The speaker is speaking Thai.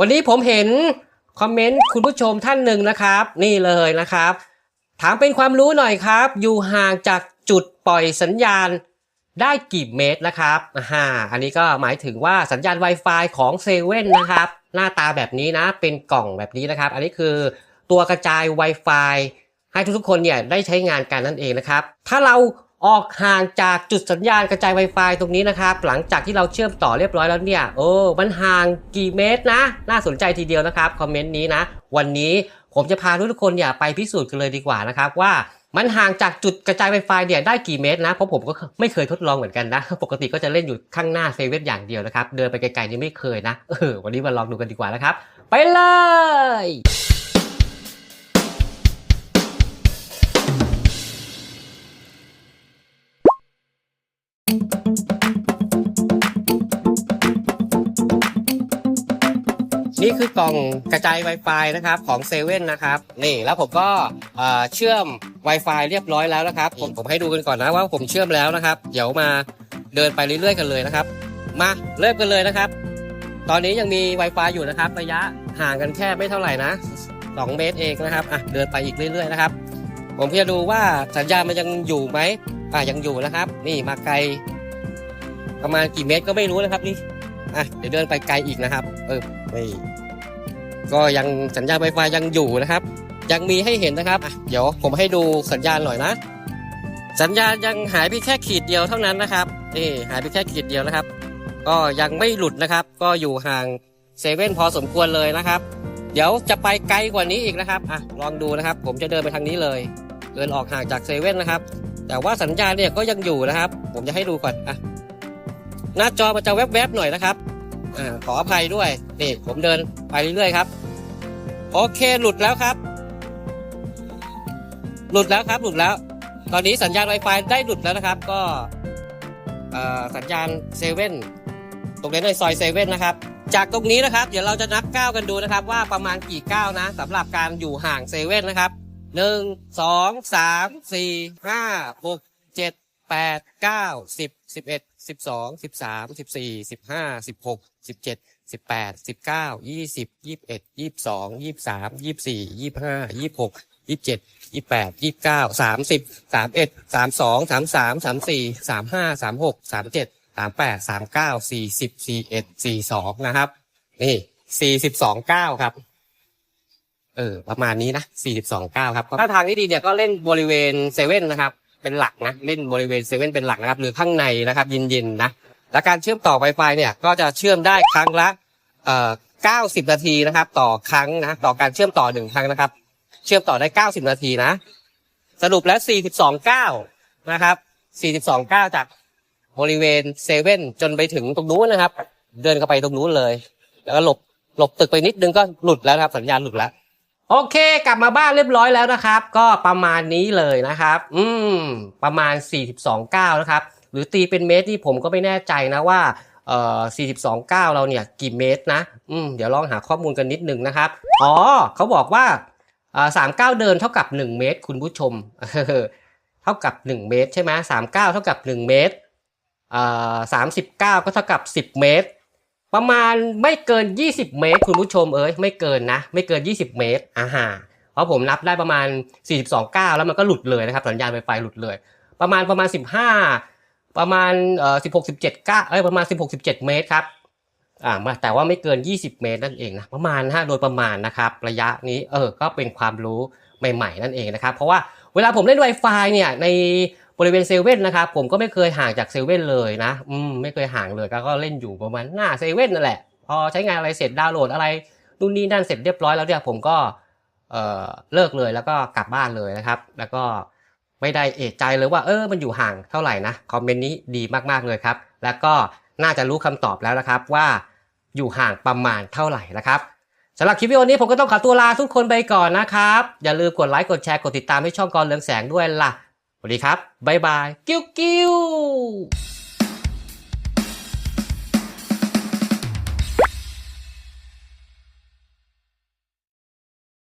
วันนี้ผมเห็นคอมเมนต์คุณผู้ชมท่านหนึ่งนะครับ นี่เลยนะครับ ถามเป็นความรู้หน่อยครับ อยู่ห่างจากจุดปล่อยสัญญาณได้กี่เมตรนะครับอ่าอันนี้ก็หมายถึงว่าสัญญาณ Wi-Fi ของเซเว่นนะครับ หน้าตาแบบนี้นะ เป็นกล่องแบบนี้นะครับ อันนี้คือตัวกระจาย Wi-Fi ให้ทุกๆคนเนี่ยได้ใช้งานกันนั่นเองนะครับ ถ้าเรา ออกห่างจากจุดสัญญาณกระจาย Wi-Fi ตรงนี้นะครับ หลังจากที่เราเชื่อมต่อเรียบร้อยแล้วเนี่ยโอ้มันห่างกี่เมตรนะ น่าสนใจทีเดียวนะครับคอมเมนต์นี้นะ วันนี้ผมจะพาทุกคนเนี่ยไปพิสูจน์กันเลยดีกว่านะครับว่ามันห่างจากจุดกระจาย Wi-Fi เนี่ยได้กี่เมตรนะ เพราะผมก็ไม่เคยทดลองเหมือนกันนะ ปกติก็จะเล่นอยู่ข้างหน้าเซเว่นอย่างเดียวนะครับ เดินไปไกลๆนี่ไม่เคยนะ เออ วันนี้มาลองดูกันดีกว่านะครับ ไปเลย นี่คือกล่องกระจาย Wi-Fi นะครับของเซเว่นนะครับนี่แล้วผมก็เอ่อเชื่อม Wi-Fi เรียบร้อยแล้วนะครับ ผมผมให้ดูกันก่อนนะว่าผมเชื่อมแล้วนะครับ เดี๋ยวมาเดินไปเรื่อยๆกันเลยนะครับ มาเริ่มกันเลยนะครับ ตอนนี้ยังมี Wi-Fi อยู่นะครับ ระยะห่างกันแค่ไม่เท่าไหร่นะ 2 เมตรเองนะครับอะเดินไปอีกเรื่อยๆนะครับ ผมจะดูว่าสัญญาณมันยังอยู่ไหมอะยังอยู่นะครับ นี่มาไกล ประมาณกี่เมตรก็ไม่รู้นะครับนี่ อะเดี๋ยวเดินไปไกลอีกนะครับ เออนี่ก็ยังสัญญาณ Wi-Fi ยังอยู่นะครับ ยังมีให้เห็นนะครับอะเดี๋ยวผมให้ดูสัญญาณหน่อยนะ สัญญาณยังหายไปแค่ขีดเดียวเท่านั้นนะครับนี่หายไปแค่ขีดเดียวนะครับ ก็ยังไม่หลุดนะครับ ก็อยู่ห่างเซเว่นพอสมควรเลยนะครับ เดี๋ยวจะไปไกลกว่านี้อีกนะครับอะลองดูนะครับ ผมจะเดินไปทางนี้เลย เดินออกห่างจากเซเว่นนะครับ แต่ว่าสัญญาณเนี่ยก็ยังอยู่นะครับ ผมจะให้ดูก่อนอะ หน้าจอมันจะแวบๆหน่อยนะครับอขออภัยด้วยนี่ผมเดินไปเรื่อยๆครับ โอเคหลุดแล้วครับ หลุดแล้วครับหลุดแล้ว ตอนนี้สัญญาณ Wi-Fi ได้หลุดแล้วนะครับ ก็สัญญาณเซเว่นตรงนี้ในซอยเซเว่นนะครับ จากตรงนี้นะครับ เดี๋ยวเราจะนับก้าวกันดูนะครับ ว่าประมาณกี่ก้าวนะสำหรับการอยู่ห่างเซเว่นนะครับหนึ่งสองสามสี่ห้าหกเจ็ด แปดเก้าสิบสิบเอ็ดสิบสองสิบสามสิบสี่สิบห้าสิบหกสิบเจ็ดสิบแปดสิบเก้ายี่สิบยี่สิบเอ็ดยี่สิบสองยี่สิบสามยี่สิบสี่ยี่สิบห้ายี่สิบหกยี่สิบเจ็ดยี่สิบแปดยี่สิบเก้าสามสิบสามเอ็ดสามสองสามสามสามสี่สามห้าสามหกสามเจ็ดสามแปดสามเก้าสี่สิบสี่เอ็ดสี่สองนะครับ นี่สี่สิบสองเก้าครับ เออ ประมาณนี้นะสี่สิบสองเก้าครับถ้าทางที่ดีเนี่ยก็เล่นบริเวณเซเว่นนะครับ เป็นหลักนะเล่นบริเวณเซเว่นเป็นหลักนะครับ หรือข้างในนะครับเย็นๆนะและการเชื่อมต่อ Wi-Fi เนี่ยก็จะเชื่อมได้ครั้งละเอ่อ90 นาทีนะครับ ต่อครั้งนะต่อการเชื่อมต่อหนึ่งครั้งนะครับ เชื่อมต่อได้ 90 นาทีนะ สรุปแล้ว 42ก้านะครับ 42ก้าจากบริเวณเซเว่นจนไปถึงตรงนู้นนะครับ เดินเข้าไปตรงนู้นเลย แล้วก็หลบหลบตึกไปนิดนึงก็หลุดแล้วนะครับ สัญญาณหลุดแล้ว โอเค กลับมาบ้านเรียบร้อยแล้วนะครับ ก็ประมาณนี้เลยนะครับ อืม ประมาณ 42ก้าวนะครับ หรือตีเป็นเมตรที่ผมก็ไม่แน่ใจนะว่าเอ่อ42ก้าวเราเนี่ยกี่เมตรนะ อืม เดี๋ยวลองหาข้อมูลกันนิดนึงนะครับ อ๋อ เขาบอกว่าอ่าสามก้าเดินเท่ากับ 1 เมตร คุณผู้ชม เท่ากับ 1 เมตร ใช่ไหมสามก้าเท่ากับ 1 เมตรอ่าสามสิบเก้าก็เท่ากับ 10 เมตร ประมาณไม่เกิน 20 เมตร คุณผู้ชมเอ้ยไม่เกินนะ ไม่เกิน 20 เมตรอ่าฮะเพราะผมนับได้ประมาณ 42ก้าวแล้วมันก็หลุดเลยนะครับสัญญาณไฟไฟหลุดเลย ประมาณประมาณ 15 ประมาณเอ่อ16 17ก้าเอ้ยประมาณ 16 17 เมตรครับอ่ามาแต่ว่าไม่เกิน 20 เมตรนั่นเองนะประมาณนะฮะโดยประมาณนะครับระยะนี้เออก็เป็นความรู้ใหม่ ๆ นั่นเองนะครับ เพราะว่าเวลาผมเล่น Wi-Fi เนี่ยใน บริเวณเซเว่นนะครับผมก็ไม่เคยห่างจากเซเว่นเลยนะอืมไม่เคยห่างเลยก็ก็เล่นอยู่ประมาณหน้าเซเว่นนั่นแหละ พอใช้งานอะไรเสร็จดาวน์โหลดอะไรนู่นนี่นั่นเสร็จเรียบร้อยแล้วเนี่ยผมก็เอ่อเลิกเลยแล้วก็กลับบ้านเลยนะครับ แล้วก็ไม่ได้เอะใจเลยว่าเออมันอยู่ห่างเท่าไหร่นะคอมเมนต์นี้ดีมากๆเลยครับ แล้วก็น่าจะรู้คำตอบแล้วนะครับว่าอยู่ห่างประมาณเท่าไหร่นะครับสำหรับคลิปวิดีโอนี้ผมก็ต้องขอตัวลาทุกคนไปก่อนนะครับ อย่าลืมกดไลค์กดแชร์กดติดตามให้ช่องกรเรืองแสงด้วยล่ะ วัสดีครับ บ๊ายบาย กิ้วกิ้ว